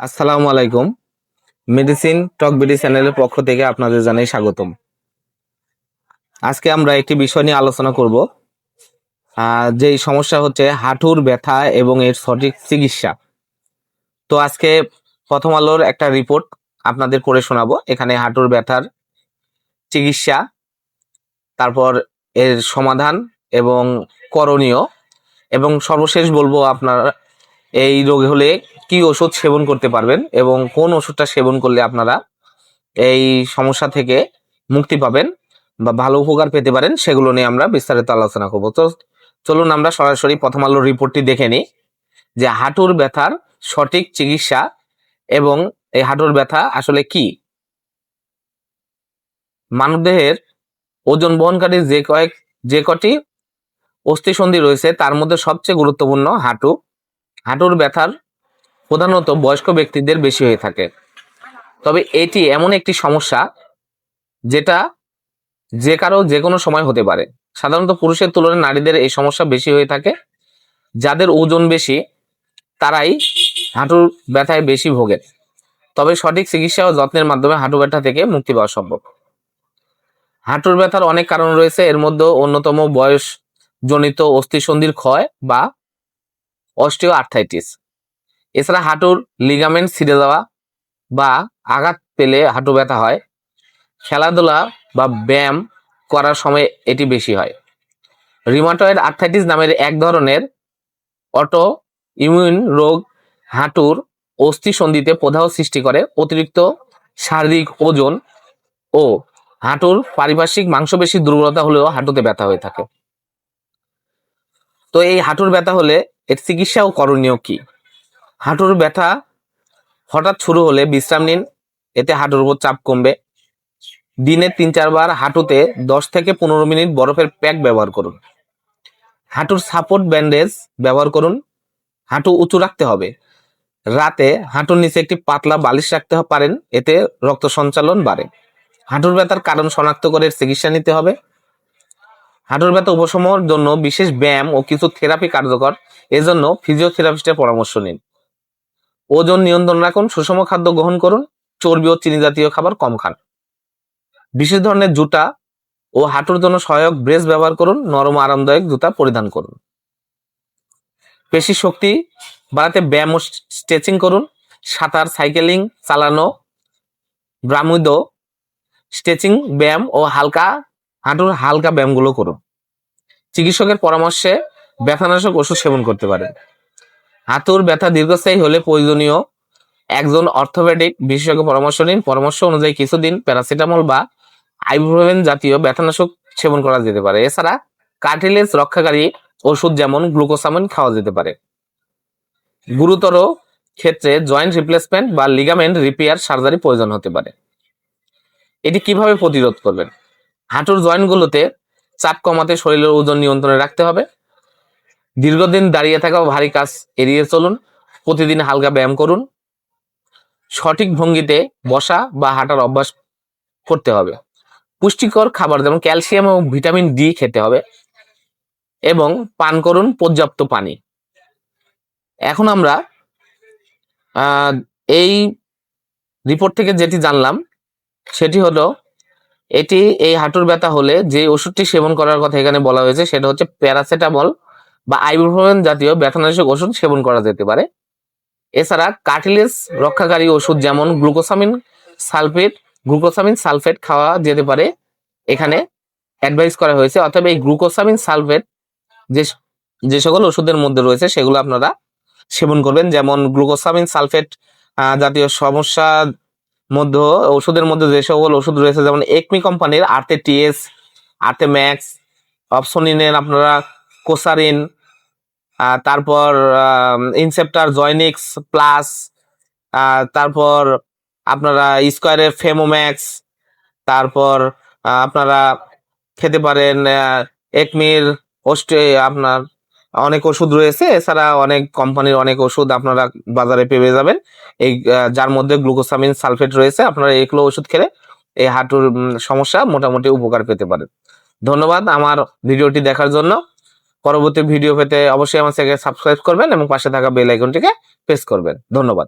আসসালামু আলাইকুম। মেডিসিন টক বিডি চ্যানেলের পক্ষ থেকে আপনাদের জানাই স্বাগতম। আজকে আমরা একটি বিষয় নিয়ে আলোচনা করব। যেই সমস্যা হচ্ছে হাঁটুর ব্যথা এবং এর সঠিক চিকিৎসা। তো আজকে প্রথম আলোর একটা রিপোর্ট আপনাদের করে শোনাবো। এখানে হাঁটুর ব্যথার চিকিৎসা, তারপর এর সমাধান এবং করণীয়, এবং সর্বশেষ বলব আপনার এই রোগ হলে কি ওষুধ সেবন করতে পারবেন এবং কোন ওষুধটা সেবন করলে আপনারা এই সমস্যা থেকে মুক্তি পাবেন বা ভালো উপকার পেতে পারেন সেগুলো নিয়ে আমরা বিস্তারিত আলোচনা করব। তো চলুন আমরা সরাসরি প্রথম আলোর রিপোর্টটি দেখে নিই যে হাঁটুর ব্যথার সঠিক চিকিৎসা এবং এই হাঁটুর ব্যথা আসলে কি? মানবদেহের ওজন বহনকারী যে কয়েক, যে কটি অস্থিসন্ধি রয়েছে তার মধ্যে সবচেয়ে গুরুত্বপূর্ণ হাঁটু হাঁটুর ব্যথার প্রধানত বয়স্ক ব্যক্তিদের বেশি হয়ে থাকে। তবে এটি এমন একটি সমস্যা যেটা যে কারও যে কোনো সময় হতে পারে। সাধারণত পুরুষের তুলনায় নারীদের এই সমস্যা বেশি হয়ে থাকে। যাদের ওজন বেশি, তারাই হাঁটুর ব্যথায় বেশি ভোগে। তবে সঠিক চিকিৎসা ও যত্নের মাধ্যমে হাঁটু ব্যথা থেকে মুক্তি পাওয়া সম্ভব। হাঁটুর ব্যথার অনেক কারণ রয়েছে। এর মধ্যে অন্যতম বয়স জনিত অস্থিসন্ধির ক্ষয় বা অস্টিও আর্থাইটিস এছাড়া হাঁটুর লিগামেন্ট ছিঁড়ে যাওয়া বা আঘাত পেলে হাঁটু ব্যথা হয়। খেলাধুলা বা ব্যায়াম করার সময় এটি বেশি হয়। রিমাটয়েড আর্থাইটিস নামের এক ধরনের অটো ইমিউন রোগ হাঁটুর অস্থিসন্ধিতে প্রদাহ সৃষ্টি করে। অতিরিক্ত শারীরিক ওজন ও হাঁটুর পারিপার্শ্বিক মাংসপেশির দুর্বলতা হলেও হাঁটুতে ব্যথা হয়ে থাকে। তো এই হাঁটুর ব্যথা হলে এর চিকিৎসা ও করণীয় কি? হাঁটুর ব্যথা হঠাৎ শুরু হলে বিশ্রাম নিন, এতে হাঁটুর উপর চাপ কমবে। দিনে তিন চারবার হাঁটুতে দশ থেকে পনেরো মিনিট বরফের প্যাক ব্যবহার করুন। হাঁটুর সাপোর্ট ব্যান্ডেজ ব্যবহার করুন। হাঁটু উঁচু রাখতে হবে। রাতে হাঁটুর নিচে একটি পাতলা বালিশ রাখতে পারেন, এতে রক্ত সঞ্চালন বাড়ে। হাঁটুর ব্যথার কারণ শনাক্ত করে চিকিৎসা নিতে হবে। হাঁটুর ব্যথা উপশমের জন্য বিশেষ ব্যায়াম ও কিছু থেরাপি কার্যকর। এজন্য ফিজিওথেরাপিস্টের পরামর্শ নিন। ওজন নিয়ন্ত্রণ রাখুন, সুষম খাদ্য গ্রহণ করুন, চর্বি ও চিনি জাতীয় খাবার কম খান। বিশেষ ধরনের জুতা ও হাঁটুর জন্য সহায়ক ব্রেস ব্যবহার করুন, নরম আরামদায়ক জুতা পরিধান করুন। পেশি শক্তি বাড়াতে ব্যায়াম ও স্ট্রেচিং করুন, সাঁতার, সাইকেলিং, চালানো, ব্রাহ্মিদ, স্ট্রেচিং, ব্যায়াম ও হালকা হাঁটুর হালকা ব্যায়ামগুলো করুন। চিকিৎসকের পরামর্শে ব্যথানাশক ওষুধ সেবন করতে পারেন। হাঁটুর ব্যথা দীর্ঘস্থায়ী হলে প্রয়োজনীয় একজন অর্থোপেডিক বিশেষজ্ঞ পরামর্শ নিন। পরামর্শ অনুযায়ী কিছুদিন প্যারাসিটামল বা আইবুপ্রোফেন জাতীয় ব্যথানাশক সেবন করা যেতে পারে। এছাড়া কার্টিলেজ রক্ষাকারী ওষুধ যেমন গ্লুকোসামিন খাওয়া যেতে পারে। গুরুতর ক্ষেত্রে জয়েন্ট রিপ্লেসমেন্ট বা লিগামেন্ট রিপেয়ার সার্জারি প্রয়োজন হতে পারে। এটি কীভাবে প্রতিরোধ করবেন? হাঁটুর জয়েন্টগুলোতে চাপ কমাতে শরীরের ওজন নিয়ন্ত্রণে রাখতে হবে। দীর্ঘদিন দাঁড়িয়ে থাকা ভারী কাজ এড়িয়ে চলুন। প্রতিদিন হালকা ব্যায়াম করুন। সঠিক ভঙ্গিতে বসা বা হাঁটার অভ্যাস করতে হবে। পুষ্টিকর খাবার যেমন ক্যালসিয়াম এবং ভিটামিন ডি খেতে হবে এবং পান করুন পর্যাপ্ত পানি। এখন আমরা এই রিপোর্ট থেকে যেটি জানলাম, সেটি হলো এটি এই হাঁটুর ব্যথা হলে যে ওষুধটি সেবন করার কথা এখানে বলা হয়েছে, সেটা হচ্ছে প্যারাসিটামল বা আইবুপ্রোফেন জাতীয় ব্যথানাশক ওষুধ সেবন করা যেতে পারে। এছাড়া কার্টিলেজ রক্ষাকারী ওষুধ যেমন গ্লুকোসামিন সালফেট গ্লুকোসামিন সালফেট খাওয়া যেতে পারে। এখানে অ্যাডভাইস করা হয়েছে অথবা এই গ্লুকোসামিন সালফেট যে যে সকল ওষুধের মধ্যে রয়েছে, সেগুলো আপনারা সেবন করবেন। যেমন গ্লুকোসামিন সালফেট জাতীয় সমস্যা মধ্যে ওষুধের মধ্যে যে সকল ওষুধ রয়েছে, যেমন একমি কোম্পানির, আর্তে টিএস, আর্তে ম্যাক্স অপশনিনের আপনারা কোসারিন তারপর ইনসেপ্টার, জয়নিক্স প্লাস তারপর আপনারা স্কোয়ারের ফেমোম্যাক্স, তারপর আপনারা খেতে পারেন একমির অস্টে আপনার অনেক ওষুধ রয়েছে, এছাড়া অনেক কোম্পানির অনেক ওষুধ আপনারা বাজারে পেয়ে যাবেন। এই যার মধ্যে গ্লুকোসামিন সালফেট রয়েছে, আপনারা এগুলো ওষুধ খেলে এই হাঁটুর সমস্যা মোটামুটি উপকার পেতে পারেন। ধন্যবাদ আমার ভিডিওটি দেখার জন্য। পরবর্তী ভিডিও পেতে অবশ্যই আমার চ্যানেল সাবস্ক্রাইব করবেন এবং পাশে থাকা বেল আইকনটিকে প্রেস করবেন। ধন্যবাদ।